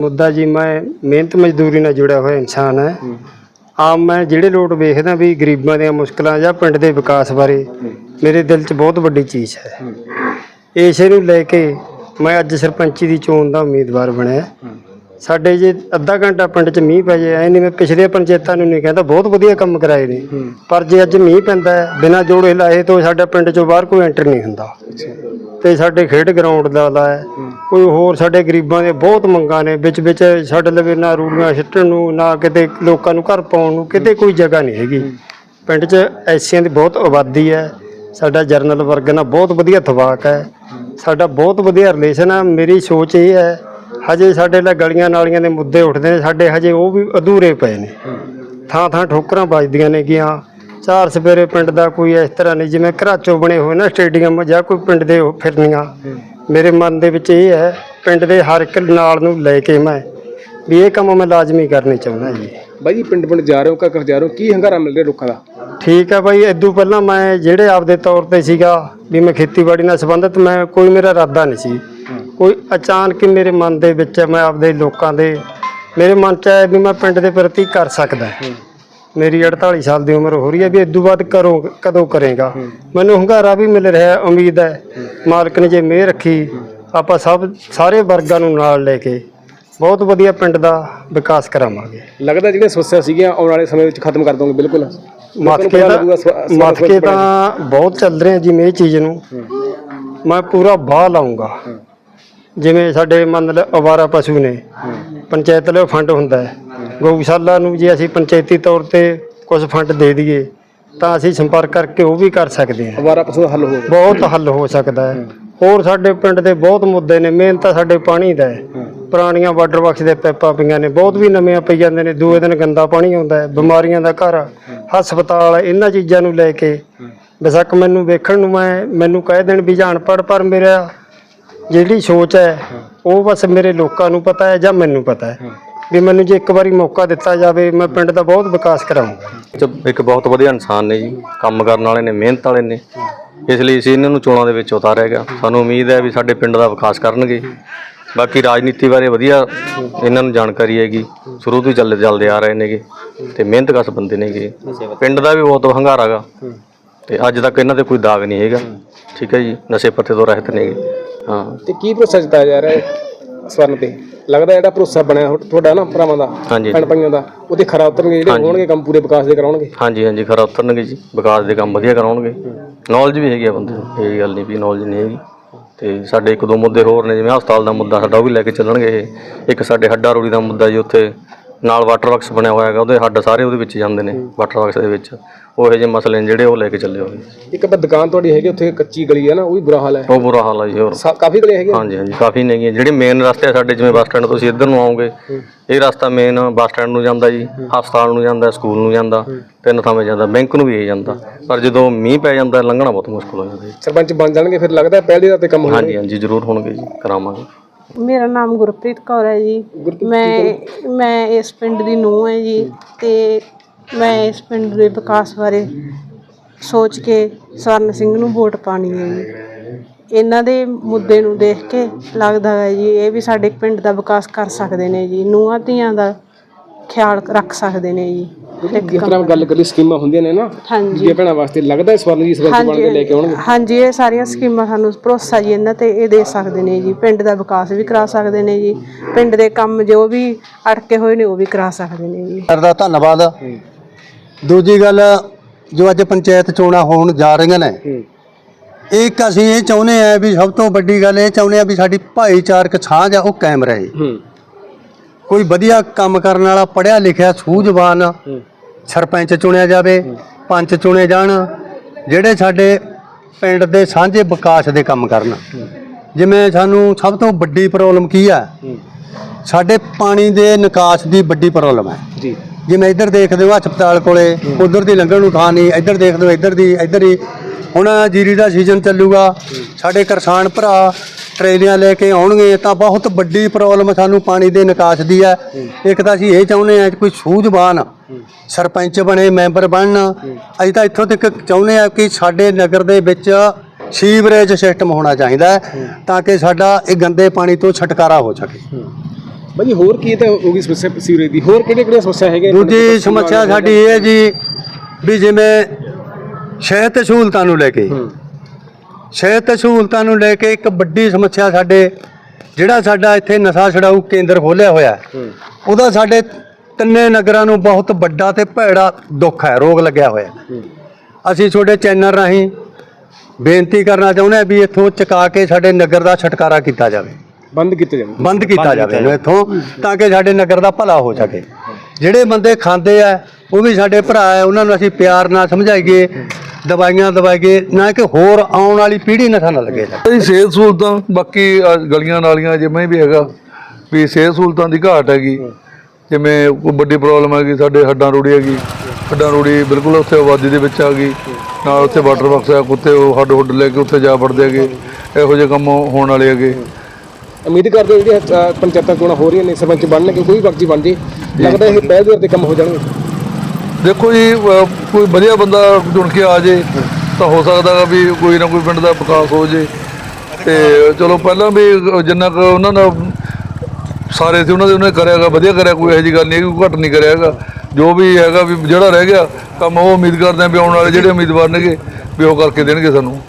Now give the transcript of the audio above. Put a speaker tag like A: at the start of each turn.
A: ਮੁੱਦਾ ਜੀ ਮੈਂ ਮਿਹਨਤ ਮਜ਼ਦੂਰੀ ਨਾਲ ਜੁੜਿਆ ਹੋਇਆ ਇਨਸਾਨ ਹੈ। ਆਮ ਮੈਂ ਜਿਹੜੇ ਲੋਟ ਵੇਖਦਾ ਵੀ ਗਰੀਬਾਂ ਦੀਆਂ ਮੁਸ਼ਕਲਾਂ ਜਾਂ ਪਿੰਡ ਦੇ ਵਿਕਾਸ ਬਾਰੇ ਮੇਰੇ ਦਿਲ 'ਚ ਬਹੁਤ ਵੱਡੀ ਚੀਜ਼ ਹੈ। ਇਸੇ ਨੂੰ ਲੈ ਕੇ ਮੈਂ ਅੱਜ ਸਰਪੰਚੀ ਦੀ ਚੋਣ ਦਾ ਉਮੀਦਵਾਰ ਬਣਿਆ। ਸਾਡੇ ਜੇ ਅੱਧਾ ਘੰਟਾ ਪਿੰਡ 'ਚ ਮੀਂਹ ਪੈ ਜਾਏ ਐ ਨਹੀਂ ਮੈਂ ਪਿਛਲੇ ਪੰਚਾਇਤਾਂ ਨੂੰ ਨਹੀਂ ਕਹਿੰਦਾ ਬਹੁਤ ਵਧੀਆ ਕੰਮ ਕਰਾਏ ਨੇ। ਪਰ ਜੇ ਅੱਜ ਮੀਂਹ ਪੈਂਦਾ ਹੈ ਬਿਨਾਂ ਜੋੜੇ ਲਾਏ ਤੋਂ ਸਾਡੇ ਪਿੰਡ 'ਚੋਂ ਬਾਹਰ ਕੋਈ ਐਂਟਰ ਨਹੀਂ ਹੁੰਦਾ। ਤੇ ਸਾਡੇ ਖੇਡ ਗਰਾਊਂਡ ਦਾ ਲਾ ਹੈ। ਕੋਈ ਹੋਰ ਸਾਡੇ ਗਰੀਬਾਂ ਦੇ ਬਹੁਤ ਮੰਗਾਂ ਨੇ ਵਿੱਚ ਵਿੱਚ ਸਾਡੇ ਲਵੇ ਨਾ ਰੂੜੀਆਂ ਸਿੱਟਣ ਨੂੰ ਨਾ ਕਿਤੇ ਲੋਕਾਂ ਨੂੰ ਘਰ ਪਾਉਣ ਨੂੰ ਕਿਤੇ ਕੋਈ ਜਗ੍ਹਾ ਨਹੀਂ ਹੈਗੀ। ਪਿੰਡ 'ਚ ਐਸੀਆਂ ਦੀ ਬਹੁਤ ਆਬਾਦੀ ਹੈ। ਸਾਡਾ ਜਰਨਲ ਵਰਗ ਨਾਲ ਬਹੁਤ ਵਧੀਆ ਤਵਾਕ ਹੈ। ਸਾਡਾ ਬਹੁਤ ਵਧੀਆ ਰਿਲੇਸ਼ਨ ਹੈ। ਮੇਰੀ ਸੋਚ ਇਹ ਹੈ ਹਜੇ ਸਾਡੇ ਲਈ ਗਲੀਆਂ ਨਾਲੀਆਂ ਦੇ ਮੁੱਦੇ ਉੱਠਦੇ ਨੇ ਸਾਡੇ ਹਜੇ ਉਹ ਵੀ ਅਧੂਰੇ ਪਏ ਨੇ। ਥਾਂ ਥਾਂ ਠੋਕਰਾਂ ਵੱਜਦੀਆਂ ਨੇ ਗਿਆ। ਚਾਰ ਸਵੇਰੇ ਪਿੰਡ ਦਾ ਕੋਈ ਇਸ ਤਰ੍ਹਾਂ ਨਹੀਂ ਜਿਵੇਂ ਘਰਾਚੋਂ ਬਣੇ ਹੋਏ ਨਾ ਸਟੇਡੀਅਮ ਜਾਂ ਕੋਈ ਪਿੰਡ ਦੇ ਫਿਰਨੀਆਂ। ਮੇਰੇ ਮਨ ਦੇ ਵਿੱਚ ਇਹ ਹੈ ਪਿੰਡ ਦੇ ਹਰ ਇੱਕ ਨਾਲ ਨੂੰ ਲੈ ਕੇ ਮੈਂ ਵੀ ਇਹ ਕੰਮ ਮੈਂ ਲਾਜ਼ਮੀ ਕਰਨੇ ਚਾਹੁੰਦਾ ਜੀ।
B: ਬਾਈ ਜੀ ਪਿੰਡ ਪਿੰਡ ਜਾ ਰਹੇ ਹੋ ਘਰ ਜਾ ਰਹੇ ਹੋ ਕੀ ਹੰਗਾਰਾ ਮਿਲ ਰਿਹਾ ਲੋਕਾਂ ਦਾ?
A: ਠੀਕ ਹੈ ਬਾਈ ਇਦੋਂ ਪਹਿਲਾਂ ਮੈਂ ਜਿਹੜੇ ਆਪਦੇ ਤੌਰ ਤੇ ਸੀਗਾ ਵੀ ਮੈਂ ਖੇਤੀਬਾੜੀ ਨਾਲ ਸੰਬੰਧਿਤ ਮੈਂ ਕੋਈ ਮੇਰਾ ਇਰਾਦਾ ਨਹੀਂ ਸੀ। ਕੋਈ ਅਚਾਨਕ ਹੀ ਮੇਰੇ ਮਨ ਦੇ ਵਿੱਚ ਮੈਂ ਆਪਦੇ ਲੋਕਾਂ ਦੇ ਮੇਰੇ ਮਨ ਚ ਆਇਆ ਵੀ ਮੈਂ ਪਿੰਡ ਦੇ ਪ੍ਰਤੀ ਕਰ ਸਕਦਾ ਮੇਰੀ 48 ਸਾਲ ਦੀ ਉਮਰ ਹੋ ਰਹੀ ਹੈ ਵੀ ਇਦੋਂ ਬਾਅਦ ਕਰੋ ਕਦੋਂ ਕਰੇਗਾ? ਮੈਨੂੰ ਹੰਗਾਰਾ ਵੀ ਮਿਲ ਰਿਹਾ ਉਮੀਦ ਹੈ। ਮਾਲਕ ਨੇ ਜੇ ਮਿਹਰ ਰੱਖੀ ਆਪਾਂ ਸਭ ਸਾਰੇ ਵਰਗਾਂ ਨੂੰ ਨਾਲ ਲੈ ਕੇ ਬਹੁਤ ਵਧੀਆ ਪਿੰਡ ਦਾ ਵਿਕਾਸ ਕਰਾਵਾਂਗੇ।
B: ਲੱਗਦਾ ਜਿਹੜੀਆਂ ਸਮੱਸਿਆ ਸੀਗੀਆਂ ਆਉਣ ਵਾਲੇ ਸਮੇਂ ਵਿੱਚ ਖਤਮ ਕਰ ਦੋਗੇ ਬਿਲਕੁਲ। ਸਵ- ਸਵ-
A: ਮੱਥਕੇ ਤਾਂ ਬਹੁਤ ਚੱਲ ਰਹੇ ਆ ਜਿਵੇਂ ਇਹ ਚੀਜ਼ ਨੂੰ। ਮੈਂ ਪੂਰਾ ਬਾਹ ਲਾਉਂਗਾ ਜਿਵੇਂ ਸਾਡੇ ਮੰਨ ਲਓ ਅਵਾਰਾ ਪਸ਼ੂ ਨੇ ਪੰਚਾਇਤ ਵੱਲੋਂ ਫੰਡ ਹੁੰਦਾ ਹੈ। ਗਊਸ਼ਾਲਾ ਨੂੰ ਜੇ ਅਸੀਂ ਪੰਚਾਇਤੀ ਤੌਰ ਤੇ ਕੁਝ ਫੰਡ ਦੇ ਦਈਏ ਤਾਂ ਅਸੀਂ ਸੰਪਰਕ ਕਰਕੇ ਉਹ ਵੀ ਕਰ ਸਕਦੇ ਹਾਂ।
B: ਅਵਾਰਾ ਪਸ਼ੂ ਦਾ ਹੱਲ ਹੋਊਗਾ
A: ਬਹੁਤ ਹੱਲ ਹੋ ਸਕਦਾ ਹੈ। ਹੋਰ ਸਾਡੇ ਪਿੰਡ ਦੇ ਬਹੁਤ ਮੁੱਦੇ ਨੇ ਮੇਨ ਤਾਂ ਸਾਡੇ ਪਾਣੀ ਦਾ ਹੈ। ਪੁਰਾਣੀਆਂ ਵਾਟਰ ਬਾਕਸ ਦੇ ਪੈਪਾਂ ਪਈਆਂ ਨੇ ਬਹੁਤ ਵੀ ਨਵੀਆਂ ਪਈ ਜਾਂਦੇ ਨੇ ਦੂਏ ਦਿਨ ਗੰਦਾ ਪਾਣੀ ਆਉਂਦਾ ਹੈ ਬਿਮਾਰੀਆਂ ਦਾ ਘਰ ਹਸਪਤਾਲ ਇਹਨਾਂ ਚੀਜ਼ਾਂ ਨੂੰ ਲੈ ਕੇ ਬੇਸ਼ੱਕ ਮੈਨੂੰ ਵੇਖਣ ਨੂੰ ਮੈਂ ਮੈਨੂੰ ਕਹਿ ਦੇਣ ਵੀ ਜਾਣ ਪੜ ਪਰ ਮੇਰਾ ਜਿਹੜੀ ਸੋਚ ਹੈ ਉਹ ਬਸ ਮੇਰੇ ਲੋਕਾਂ ਨੂੰ ਪਤਾ ਹੈ ਜਾਂ ਮੈਨੂੰ ਪਤਾ ਹੈ। ਵੀ ਮੈਨੂੰ ਜੇ ਇੱਕ ਵਾਰੀ ਮੌਕਾ ਦਿੱਤਾ ਜਾਵੇ ਮੈਂ ਪਿੰਡ ਦਾ ਬਹੁਤ ਵਿਕਾਸ ਕਰਾਂਗਾ।
C: ਇੱਕ ਬਹੁਤ ਵਧੀਆ ਇਨਸਾਨ ਨੇ ਜੀ ਕੰਮ ਕਰਨ ਵਾਲੇ ਨੇ ਮਿਹਨਤ ਵਾਲੇ ਨੇ। ਇਸ ਲਈ ਅਸੀਂ ਇਹਨਾਂ ਨੂੰ ਚੋਣਾਂ ਦੇ ਵਿੱਚ ਉਤਾਰਿਆ ਗਿਆ। ਸਾਨੂੰ ਉਮੀਦ ਹੈ ਵੀ ਸਾਡੇ ਪਿੰਡ ਦਾ ਵਿਕਾਸ ਕਰਨਗੇ। ਬਾਕੀ ਰਾਜਨੀਤੀ ਬਾਰੇ ਵਧੀਆ ਇਹਨਾਂ ਨੂੰ ਜਾਣਕਾਰੀ ਹੈਗੀ। ਸ਼ੁਰੂ ਤੋਂ ਹੀ ਚੱਲਦੇ ਚੱਲਦੇ ਆ ਰਹੇ ਨੇਗੇ ਤੇ ਮਿਹਨਤਕਸ਼ ਬੰਦੇ ਨੇਗੇ। ਪਿੰਡ ਦਾ ਵੀ ਬਹੁਤ ਹੰਗਾਰਾ ਗਾ। ਤੇ ਅੱਜ ਤੱਕ ਇਹਨਾਂ ਤੇ ਕੋਈ ਦਾਗ ਨਹੀਂ ਹੈਗਾ। ਠੀਕ ਹੈ ਜੀ ਨਸ਼ੇ ਪੱਤੇ ਤੋਂ ਰਹਿਤ ਨੇਗੇ। ਹਾਂ।
B: ਤੇ ਕੀ ਭਰੋਸਾ ਜਤਾਇਆ ਜਾ ਰਿਹਾ ਹੈ ਸਵਰਨ ਤੇ? ਲੱਗਦਾ ਜਿਹੜਾ ਭਰੋਸਾ ਬਣਿਆ ਹੋ- ਤੁਹਾਡਾ ਨਾ ਭਰਾਵਾਂ ਦਾ
C: ਹਾਂਜੀ।
B: ਭੈਣ ਭਾਈਆਂ ਦਾ ਉਹਦੇ ਖਰਾ ਉਤਰਨਗੇ ਜਿਹੜੇ। ਹੋਣਗੇ ਕੰਮ ਪੂਰੇ ਵਿਕਾਸ ਦੇ ਕਰਾਉਣਗੇ?
C: ਹਾਂਜੀ ਹਾਂਜੀ ਖਰਾ ਉਤਰਨਗੇ ਜੀ ਵਿਕਾਸ ਦੇ ਕੰਮ ਵਧੀਆ ਕਰਾਉਣਗੇ। ਨੌਲੇਜ ਵੀ ਹੈਗੀ ਆ ਬੰਦੇ ਨੂੰ ਇਹ ਗੱਲ ਨਹੀਂ ਵੀ ਨੌਲੇਜ ਨਹੀਂ ਹੈਗੀ। ਤੇ ਸਾਡੇ ਇੱਕ ਦੋ ਮੁੱਦੇ ਹੋਰ ਨੇ ਜਿਵੇਂ ਹਸਪਤਾਲ ਦਾ ਮੁੱਦਾ ਸਾਡਾ ਉਹ ਵੀ ਲੈ ਕੇ ਚੱਲਣਗੇ ਇਹ। ਇੱਕ ਸਾਡੇ ਹੱਡਾ ਰੋੜੀ ਦਾ ਮੁੱਦਾ ਜੀ ਉੱਥੇ ਨਾਲ ਵਾਟਰ ਬਾਕਸ ਬਣਿਆ ਹੋਇਆ ਹੈਗਾ ਉਹਦੇ ਹੱਡ ਸਾਰੇ ਉਹਦੇ ਵਿੱਚ ਜਾਂਦੇ ਨੇ ਵਾਟਰ ਬਾਕਸ ਦੇ ਵਿੱਚ। ਉਹ ਇਹੋ ਜਿਹੇ ਮਸਲੇ ਨੇ ਜਿਹੜੇ ਉਹ ਲੈ ਕੇ ਚੱਲੇ ਹੋਏ
B: ਇੱਕ ਆਪਾਂ ਦੁਕਾਨ ਤੁਹਾਡੀ ਹੈਗੀ ਉੱਥੇ ਕੱਚੀ ਗਲੀ ਹੈ ਨਾ ਉਹ ਵੀ ਬੁਰਾ ਹਾਲ ਹੈ।
C: ਉਹ ਬੁਰਾ ਹਾਲ ਆ ਜੀ ਹੋਰ।
B: ਸਾ- ਕਾਫੀ ਗਲੀਆਂ ਹੈਗੀਆਂ
C: ਹਾਂਜੀ ਹਾਂਜੀ ਕਾਫੀ ਨੇਗੀਆਂ ਜਿਹੜੇ ਮੇਨ ਰਸਤੇ ਆ ਸਾਡੇ ਜਿਵੇਂ ਬੱਸ ਸਟੈਂਡ ਤੋਂ ਤੁਸੀਂ ਇੱਧਰ ਨੂੰ ਆਓਗੇ ਇਹ ਰਸਤਾ ਮੇਨ ਬੱਸ ਸਟੈਂਡ ਨੂੰ ਜਾਂਦਾ ਜੀ ਹਸਪਤਾਲ ਨੂੰ ਜਾਂਦਾ ਸਕੂਲ ਨੂੰ ਜਾਂਦਾ ਤਿੰਨ ਥਾਵੇਂ ਜਾਂਦਾ ਬੈਂਕ ਨੂੰ ਵੀ ਇਹ ਜਾਂਦਾ। ਪਰ ਜਦੋਂ ਮੀਂਹ ਪੈ ਜਾਂਦਾ ਲੰਘਣਾ ਬਹੁਤ ਮੁਸ਼ਕਲ ਹੋ ਜਾਂਦਾ ਜੀ।
B: ਸਰਪੰਚ ਬਣ ਜਾਣਗੇ ਫਿਰ ਲੱਗਦਾ ਹੈ ਪਹਿਲ ਦੇ ਤੇ ਕੰਮ ਹੋਣਗੇ।
C: ਹਾਂਜੀ ਹਾਂਜੀ ਜ਼ਰੂਰ ਹੋਣਗੇ ਜੀ ਕਰਾਵਾਂਗੇ।
D: ਮੇਰਾ ਨਾਮ ਗੁਰਪ੍ਰੀਤ ਕੌਰ ਹੈ ਜੀ। ਮੈਂ ਮੈਂ ਇਸ ਪਿੰਡ ਦੀ ਨੂੰਹ ਹੈ ਜੀ ਤੇ ਮੈਂ ਇਸ ਪਿੰਡ ਦੇ ਵਿਕਾਸ ਬਾਰੇ ਸੋਚ ਕੇ ਸਵਰਨ ਸਿੰਘ ਨੂੰ ਵੋਟ ਪਾਣੀ ਹੈ ਜੀ। ਇਹਨਾਂ ਦੇ ਮੁੱਦੇ ਨੂੰ ਦੇਖ ਕੇ ਲੱਗਦਾ ਹੈ ਜੀ ਇਹ ਵੀ ਸਾਡੇ ਪਿੰਡ ਦਾ ਵਿਕਾਸ ਕਰ ਸਕਦੇ ਨੇ ਜੀ ਨੂੰਹਾਂ ਧੀਆਂ ਦਾ ਖਿਆਲ ਰੱਖ ਸਕਦੇ ਨੇ ਜੀ।
B: ਜਿਸ ਤਰ੍ਹਾਂ ਗੱਲ ਕਰੀ ਸਕੀਮਾਂ ਹੁੰਦੀਆਂ ਨੇ ਨਾ
D: ਹਾਂਜੀ।
B: ਭੈਣਾਂ ਵਾਸਤੇ ਲੱਗਦਾ ਹੈ ਸਵਰਨ ਜੀ ਸਰਪੰਚ ਬਣ ਕੇ ਲੈ ਕੇ ਆਉਣਗੇ।
D: ਹਾਂਜੀ ਇਹ ਸਾਰੀਆਂ ਸਕੀਮਾਂ ਸਾਨੂੰ ਭਰੋਸਾ ਜੀ ਇਹਨਾਂ ਤੇ ਇਹ ਦੇ ਸਕਦੇ ਨੇ ਜੀ। ਪਿੰਡ ਦਾ ਵਿਕਾਸ ਵੀ ਕਰਾ ਸਕਦੇ ਨੇ ਜੀ। ਪਿੰਡ ਦੇ ਕੰਮ ਜੋ ਵੀ ਅਟਕੇ ਹੋਏ ਨੇ ਉਹ ਵੀ ਕਰਾ ਸਕਦੇ ਨੇ ਜੀ।
E: ਸਰ ਦਾ ਧੰਨਵਾਦ। ਦੂਜੀ ਗੱਲ ਜੋ ਅੱਜ ਪੰਚਾਇਤ ਚੋਣਾਂ ਹੋਣ ਜਾ ਰਹੀਆਂ ਨੇ ਇੱਕ ਅਸੀਂ ਇਹ ਚਾਹੁੰਦੇ ਆ ਵੀ ਸਭ ਤੋਂ ਵੱਡੀ ਗੱਲ ਇਹ ਚਾਹੁੰਦੇ ਆ ਵੀ ਸਾਡੀ ਭਾਈਚਾਰਕ ਸਾਂਝ ਆ ਉਹ ਕਾਇਮ ਰਹੇ।
B: ਹੂੰ।
E: ਕੋਈ ਵਧੀਆ ਕੰਮ ਕਰਨ ਵਾਲਾ ਪੜਿਆ ਲਿਖਿਆ ਸੂਝਵਾਨ ਸਰਪੰਚ ਚੁਣਿਆ ਜਾਵੇ ਪੰਚ ਚੁਣੇ ਜਾਣ ਜਿਹੜੇ ਸਾਡੇ ਪਿੰਡ ਦੇ ਸਾਂਝੇ ਵਿਕਾਸ ਦੇ ਕੰਮ ਕਰਨ। ਜਿਵੇਂ ਸਾਨੂੰ ਸਭ ਤੋਂ ਵੱਡੀ ਪ੍ਰੋਬਲਮ ਕੀ ਆ? ਸਾਡੇ ਪਾਣੀ ਦੇ ਨਿਕਾਸ ਦੀ ਵੱਡੀ ਪ੍ਰੋਬਲਮ ਹੈ
B: ਜੀ।
E: ਜਿਵੇਂ ਇੱਧਰ ਦੇਖਦੇ ਹੋ ਹਸਪਤਾਲ ਕੋਲੇ ਉਧਰ ਦੀ ਲੰਘਣ ਨੂੰ ਥਾਂ ਨਹੀਂ ਇੱਧਰ ਦੇਖਦੇ ਹੋ ਇੱਧਰ ਦੀ ਇੱਧਰ ਹੀ। ਹੁਣ ਜੀਰੀ ਦਾ ਸੀਜ਼ਨ ਚੱਲੂਗਾ। ਸਾਡੇ ਕਿਸਾਨ ਭਰਾ ਟਰੇਲੀਆਂ ਲੈ ਕੇ ਆਉਣਗੇ ਤਾਂ ਬਹੁਤ ਵੱਡੀ ਪ੍ਰੋਬਲਮ ਸਾਨੂੰ ਪਾਣੀ ਦੇ ਨਿਕਾਸ ਦੀ ਹੈ। ਇੱਕ ਤਾਂ ਅਸੀਂ ਇਹ ਚਾਹੁੰਦੇ ਹਾਂ ਕਿ ਕੋਈ ਸੂਝਵਾਨ ਸਰਪੰਚ ਬਣੇ ਮੈਂਬਰ ਬਣਨ। ਅਸੀਂ ਤਾਂ ਇੱਥੋਂ ਤੱਕ ਚਾਹੁੰਦੇ ਹਾਂ ਕਿ ਸਾਡੇ ਨਗਰ ਦੇ ਵਿੱਚ ਸੀਵਰੇਜ ਸਿਸਟਮ ਹੋਣਾ ਚਾਹੀਦਾ ਤਾਂ ਕਿ ਸਾਡਾ ਇਹ ਗੰਦੇ ਪਾਣੀ ਤੋਂ ਛੁਟਕਾਰਾ ਹੋ ਸਕੇ।
B: ਬਾਜੀ ਹੋਰ ਕੀ ਤਾਂ ਹੋ ਗਈ ਸਮੱਸਿਆ ਸੀਵਰੇਜ ਦੀ? ਹੋਰ ਕਿਹੜੀਆਂ ਕਿਹੜੀਆਂ ਸਮੱਸਿਆ ਹੈਗੀਆਂ?
E: ਦੂਜੀ ਸਮੱਸਿਆ ਸਾਡੀ ਇਹ ਹੈ ਜੀ ਵੀ ਜਿਵੇਂ ਸਿਹਤ ਸਹੂਲਤਾਂ ਨੂੰ ਲੈ ਕੇ ਸਿਹਤ ਸਹੂਲਤਾਂ ਨੂੰ ਲੈ ਕੇ ਇੱਕ ਵੱਡੀ ਸਮੱਸਿਆ ਸਾਡੇ ਜਿਹੜਾ ਸਾਡਾ ਇੱਥੇ ਨਸ਼ਾ ਛਡਾਊ ਕੇਂਦਰ ਖੋਲ੍ਹਿਆ ਹੋਇਆ ਉਹਦਾ ਸਾਡੇ ਤਿੰਨੇ ਨਗਰਾਂ ਨੂੰ ਬਹੁਤ ਵੱਡਾ ਤੇ ਭੈੜਾ ਦੁੱਖ ਹੈ ਰੋਗ ਲੱਗਿਆ ਹੋਇਆ। ਅਸੀਂ ਤੁਹਾਡੇ ਚੈਨਲ ਰਾਹੀਂ ਬੇਨਤੀ ਕਰਨਾ ਚਾਹੁੰਦੇ ਹਾਂ ਵੀ ਇੱਥੋਂ ਚੁਕਾ ਕੇ ਸਾਡੇ ਨਗਰ ਦਾ ਛੁਟਕਾਰਾ ਕੀਤਾ ਜਾਵੇ।
B: ਬੰਦ ਕੀਤੇ ਜਾਣ
E: ਬੰਦ ਕੀਤਾ ਜਾਵੇ ਇੱਥੋਂ ਤਾਂ ਕਿ ਸਾਡੇ ਨਗਰ ਦਾ ਭਲਾ ਹੋ ਸਕੇ। ਜਿਹੜੇ ਬੰਦੇ ਖਾਂਦੇ ਆ ਉਹ ਵੀ ਸਾਡੇ ਭਰਾ ਆ ਉਹਨਾਂ ਨੂੰ ਅਸੀਂ ਪਿਆਰ ਨਾਲ ਸਮਝਾਈਏ। ਦਵਾਈਆਂ ਦਵਾਈਏ ਨਾ ਕਿ ਹੋਰ ਆਉਣ ਵਾਲੀ ਪੀੜ੍ਹੀ ਨਸ਼ਾ ਨਾ ਲੱਗੇ।
F: ਇਹ ਸਿਹਤ ਸਹੂਲਤਾਂ ਬਾਕੀ ਆਹ ਗਲੀਆਂ ਨਾਲੀਆਂ ਜਿਵੇਂ ਵੀ ਹੈਗਾ ਵੀ ਸਿਹਤ ਸਹੂਲਤਾਂ ਦੀ ਘਾਟ ਹੈਗੀ। ਜਿਵੇਂ ਕੋਈ ਵੱਡੀ ਪ੍ਰੋਬਲਮ ਹੈਗੀ ਸਾਡੇ ਹੱਡਾਂ ਰੋੜੀ ਹੈਗੀ। ਹੱਡਾਂ ਰੋੜੀ ਬਿਲਕੁਲ ਉੱਥੇ ਆਬਾਦੀ ਦੇ ਵਿੱਚ ਆ ਗਈ। ਨਾਲ ਉੱਥੇ ਵਾਟਰ ਬਾਕਸ ਹੈ ਕੁੱਤੇ ਉਹ ਹੱਡ ਹੁੱਡ ਲੈ ਕੇ ਉੱਥੇ ਜਾ ਵੜਦੇ ਹੈਗੇ। ਇਹੋ ਜਿਹੇ ਕੰਮ ਹੋਣ ਵਾਲੇ ਹੈਗੇ।
B: ਉਮੀਦ ਕਰਦੇ ਹੋ ਜਿਹੜੀਆਂ ਅ, ਪੰਚਾਇਤਾਂ ਚੋਣਾਂ ਹੋ ਰਹੀਆਂ ਨੇ ਸਰਪੰਚ ਬਣਨਗੇ ਕੋਈ ਵਕਤ ਜੀ ਬਣ ਜੇ। ਲੱਗਦਾ ਇਹ ਪਹਿਲ ਦੇ ਉੱਤੇ ਕੰਮ ਹੋ ਜਾਣਗੇ।
F: ਦੇਖੋ ਜੀ, ਅਹ, ਕੋਈ ਵਧੀਆ ਬੰਦਾ ਚੁਣ ਕੇ ਆ ਜੇ, ਤਾਂ ਹੋ ਸਕਦਾ ਗਾ ਵੀ ਕੋਈ ਨਾ ਕੋਈ ਪਿੰਡ ਦਾ ਵਿਕਾਸ ਹੋ ਜੇ। ਤੇ ਚਲੋ, ਪਹਿਲਾਂ ਵੀ ਜਿੰਨਾ ਕੁ ਉਹਨਾਂ ਦਾ ਸਾਰੇ ਸੀ, ਉਹਨਾਂ ਦੇ ਉਹਨੇ ਕਰਿਆਗਾ ਵਧੀਆ ਕਰਿਆ, ਕੋਈ ਇਹੋ ਜਿਹੀ ਗੱਲ ਨਹੀਂ ਹੈ ਕੋਈ ਘੱਟ ਨਹੀਂ ਕਰਿਆ ਹੈਗਾ। ਜੋ ਵੀ ਹੈਗਾ, ਵੀ ਜਿਹੜਾ ਰਹਿ ਗਿਆ, ਕੰਮ ਉਹ ਉਮੀਦ ਕਰਦੇ ਆ ਵੀ ਆਉਣ ਵਾਲੇ ਜਿਹੜੇ ਉਮੀਦਵਾਰ ਨੇਗੇ, ਵੀ ਉਹ ਕਰਕੇ ਦੇਣਗੇ ਸਾਨੂੰ।